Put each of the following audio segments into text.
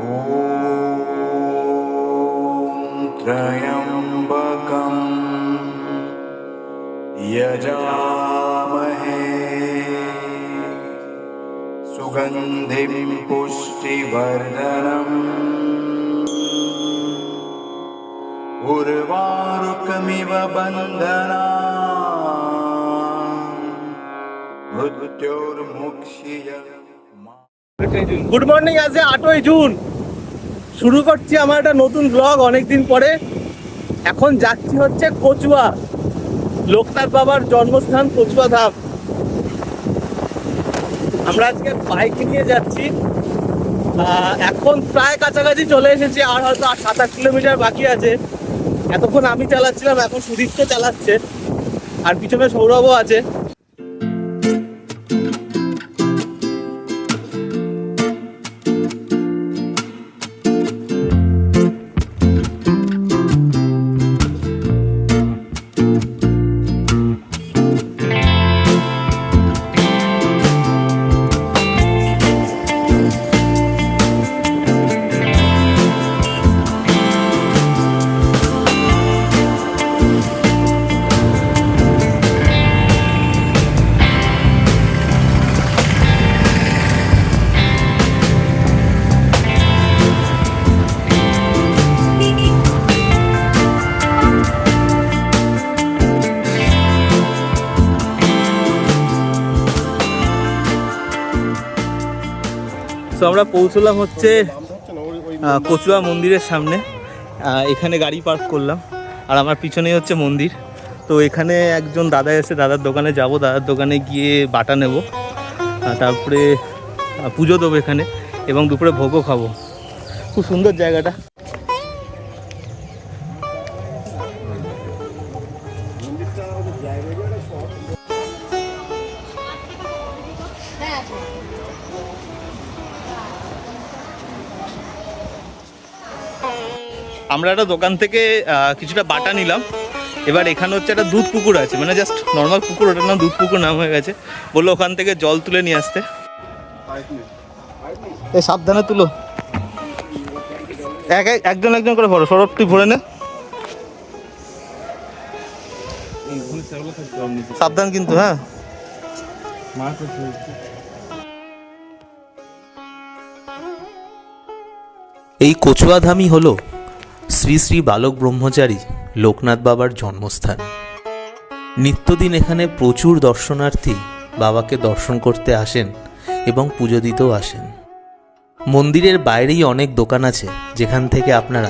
ॐ त्र्यम्बकं यजामहे सुगन्धिं पुष्टिवर्धनम् उर्वारुकमिव बन्धना मृत्योर्मुक्षीय গুড মর্নিং আজ আটই জুন শুরু করছি আমার একটা নতুন ব্লগ অনেকদিন পরে। এখন যাচ্ছি হচ্ছে কচুয়া, লোকনাথ বাবার জন্মস্থান কচুয়া ধাম। আমরা আজকে বাইক নিয়ে যাচ্ছি। এখন প্রায় কাছাকাছি চলে এসেছি, আর হয়তো আর সাত আট কিলোমিটার বাকি আছে। এতক্ষণ আমি চালাচ্ছিলাম, এখন সুদীপ্ত চালাচ্ছে। আর পিছনে সৌরভও আছে। তো আমরা পৌঁছলাম হচ্ছে কচুয়া মন্দিরের সামনে। এখানে গাড়ি পার্ক করলাম। আর আমার পিছনেই হচ্ছে মন্দির। তো এখানে একজন দাদা এসে দাদার দোকানে যাব। দাদার দোকানে গিয়ে বাটা নেব। তারপরে পুজো দেবো এখানে এবং দুপুরে ভোগও খাব। খুব সুন্দর জায়গাটা। আমরা একটা দোকান থেকে কিছুটা বাটা নিলাম। এবার এখানে হচ্ছে একটা দুধ পুকুর আছে মানে জাস্ট নর্মাল পুকুর ওটার নাম দুধ পুকুর নাম হয়ে গেছে। বলল ওখান থেকে জল তুলে নিয়ে আসতে। এ সাবধানে তুলো। এক এক- একজন একজন করে ভরো সৌরভ তুই ভরে নে। সাবধান কিন্তু হ্যাঁ। এই কচুয়াধামই হল শ্রী শ্রী বালক ব্রহ্মচারী লোকনাথ বাবার জন্মস্থান। নিত্যদিন এখানে প্রচুর দর্শনার্থী বাবাকে দর্শন করতে আসেন এবং পুজো দিতেও আসেন। মন্দিরের বাইরেই অনেক দোকান আছে, যেখান থেকে আপনারা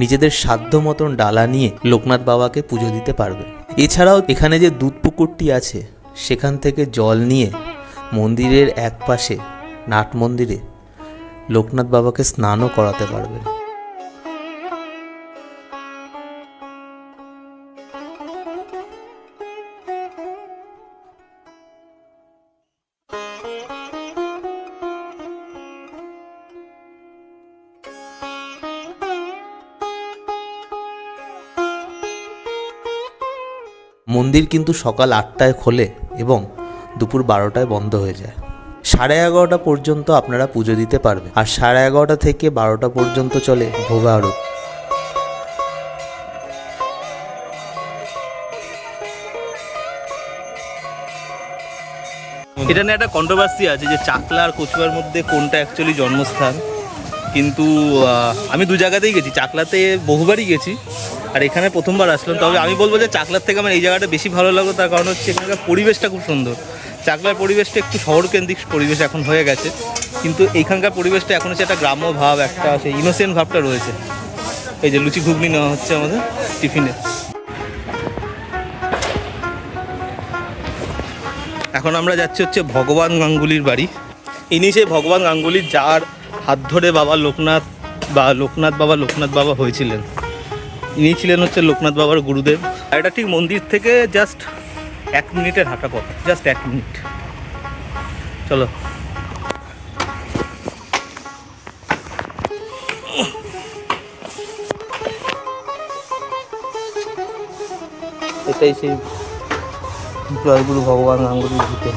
নিজেদের সাধ্য মতন ডালা নিয়ে লোকনাথ বাবাকে পুজো দিতে পারবেন। এছাড়াও এখানে যে দুধ পুকুরটি আছে, সেখান থেকে জল নিয়ে মন্দিরের এক পাশে নাট মন্দিরে লোকনাথ বাবাকে স্নানও করাতে পারবেন। মন্দির কিন্তু সকাল আটটায় খোলে এবং দুপুর বারোটায় বন্ধ হয়ে যায়। সাড়ে এগারোটা পর্যন্ত আপনারা পুজো দিতে পারবেন। আর সাড়ে এগারোটা থেকে বারোটা পর্যন্ত চলে ভোগা আরত। এটা নিয়ে একটা কন্ট্রোভার্সি আছে যে চাকলা আর কচুয়ার মধ্যে কোনটা অ্যাকচুয়ালি জন্মস্থান? কিন্তু আমি দু জায়গাতেই গেছি। চাকলাতে বহুবারই গেছি। আর এখানে প্রথমবার আসলাম। তবে আমি বলব যে চাকলার থেকে আমার এই জায়গাটা বেশি ভালো লাগল। তার কারণ হচ্ছে এখানকার পরিবেশটা খুব সুন্দর। চাকলার পরিবেশটা একটু শহরকেন্দ্রিক পরিবেশ এখন হয়ে গেছে। কিন্তু এইখানকার পরিবেশটা এখন হচ্ছে একটা গ্রাম্য ভাব, একটা সেই ইনোসেন্ট ভাবটা রয়েছে। এই যে লুচি ঘুগনি নেওয়া হচ্ছে আমাদের টিফিনে। এখন আমরা যাচ্ছি হচ্ছে ভগবান গাঙ্গুলির বাড়ি। ইনি সেই ভগবান গাঙ্গুলি, যার হাত ধরে বাবা লোকনাথ বা লোকনাথ বাবা লোকনাথ বাবা হয়েছিলেন। ইনি ছিলেন হচ্ছে লোকনাথ বাবার গুরুদেব। আর এটা ঠিক মন্দির থেকে জাস্ট এক মিনিটের হাঁটা পথ জাস্ট এক মিনিট। চলো। এটাই সেই জয়গুরু ভগবান গাঙ্গুলির ভিতর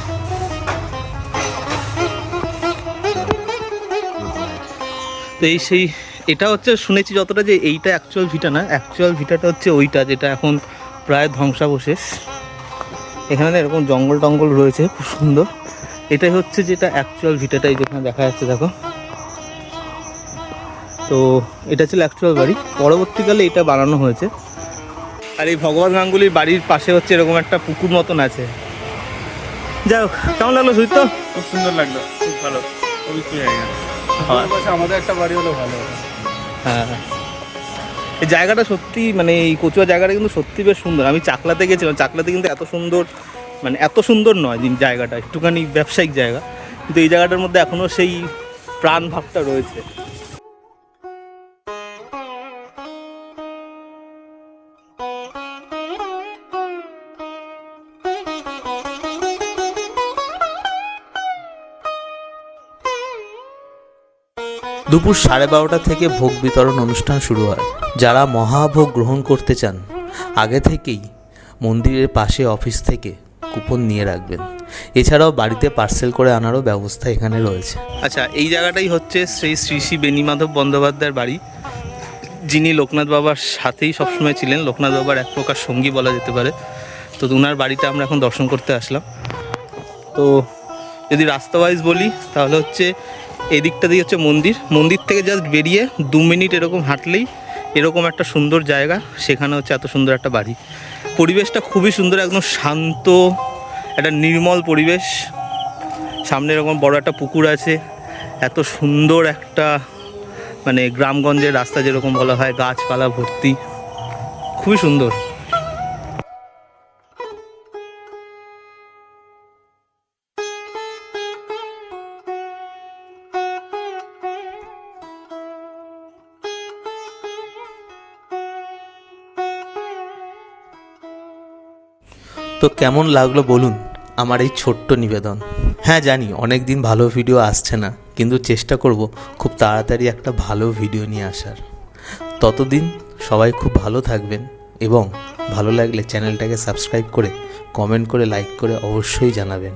তো এই সেই, এটা হচ্ছে শুনেছি যতটা যে এইটা অ্যাকচুয়াল ভিটা না অ্যাকচুয়াল ভিটাটা হচ্ছে ওইটা যেটা এখন প্রায় ধ্বংসাবশেষ। এখানে না এরকম জঙ্গল টঙ্গল রয়েছে, খুব সুন্দর। এটাই হচ্ছে যেটা অ্যাকচুয়াল ভিটাটাই যেখানে দেখা যাচ্ছে, দেখো। তো এটা ছিল অ্যাকচুয়াল বাড়ি। পরবর্তীকালে এটা বানানো হয়েছে। আর এই ভগবান গাঙ্গুলির বাড়ির পাশে হচ্ছে এরকম একটা পুকুর মতন আছে। যাই হোক, কেমন লাগল সুজিত খুব সুন্দর লাগল, খুব ভালো, পবিত্র জায়গা। আমাদের একটা বাড়ি হলে ভালো হ্যাঁ। এই জায়গাটা সত্যি মানে এই কচুয়া জায়গাটা কিন্তু সত্যি বেশ সুন্দর। আমি চাকলাতে গেছিলাম। চাকলাতে কিন্তু এত সুন্দর মানে এত সুন্দর নয় জায়গাটা। একটুখানি ব্যবসায়িক জায়গা। কিন্তু এই জায়গাটার মধ্যে এখনও সেই প্রাণ ভাবটা রয়েছে। দুপুর সাড়ে বারোটা থেকে ভোগ বিতরণ অনুষ্ঠান শুরু হয়। যারা মহাভোগ গ্রহণ করতে চান, আগে থেকেই মন্দিরের পাশে অফিস থেকে কুপন নিয়ে রাখবেন। এছাড়াও বাড়িতে পার্সেল করে আনারও ব্যবস্থা এখানে রয়েছে। আচ্ছা এই জায়গাটাই হচ্ছে সেই শ্রী শ্রী বেণীমাধব বন্দ্যোপাধ্যায়ের বাড়ি। যিনি লোকনাথ বাবার সাথেই সবসময় ছিলেন। লোকনাথ বাবার এক প্রকার সঙ্গী বলা যেতে পারে। তো ওনার বাড়িটা আমরা এখন দর্শন করতে আসলাম। তো যদি রাস্তা ওয়াইজ বলি, তাহলে হচ্ছে এই দিকটা দিয়ে হচ্ছে মন্দির। মন্দির থেকে জাস্ট বেরিয়ে দু মিনিট এরকম হাঁটলেই এরকম একটা সুন্দর জায়গা, সেখানে হচ্ছে এত সুন্দর একটা বাড়ি। পরিবেশটা খুবই সুন্দর, একদম শান্ত, একটা নির্মল পরিবেশ। সামনে এরকম বড় একটা পুকুর আছে, এত সুন্দর একটা মানে গ্রামগঞ্জের রাস্তা যেরকম বলা হয়, গাছপালা ভর্তি, খুবই সুন্দর। তো কেমন লাগল বলুন আমার এই ছোট্ট নিবেদন। হ্যাঁ জানি অনেক দিন ভালো ভিডিও আসছে না, কিন্তু চেষ্টা করব খুব তাড়াতাড়ি একটা ভালো ভিডিও নিয়ে আসার। ততদিন সবাই খুব ভালো থাকবেন এবং ভালো লাগলে চ্যানেলটাকে সাবস্ক্রাইব করে, কমেন্ট করে, লাইক করে অবশ্যই জানাবেন।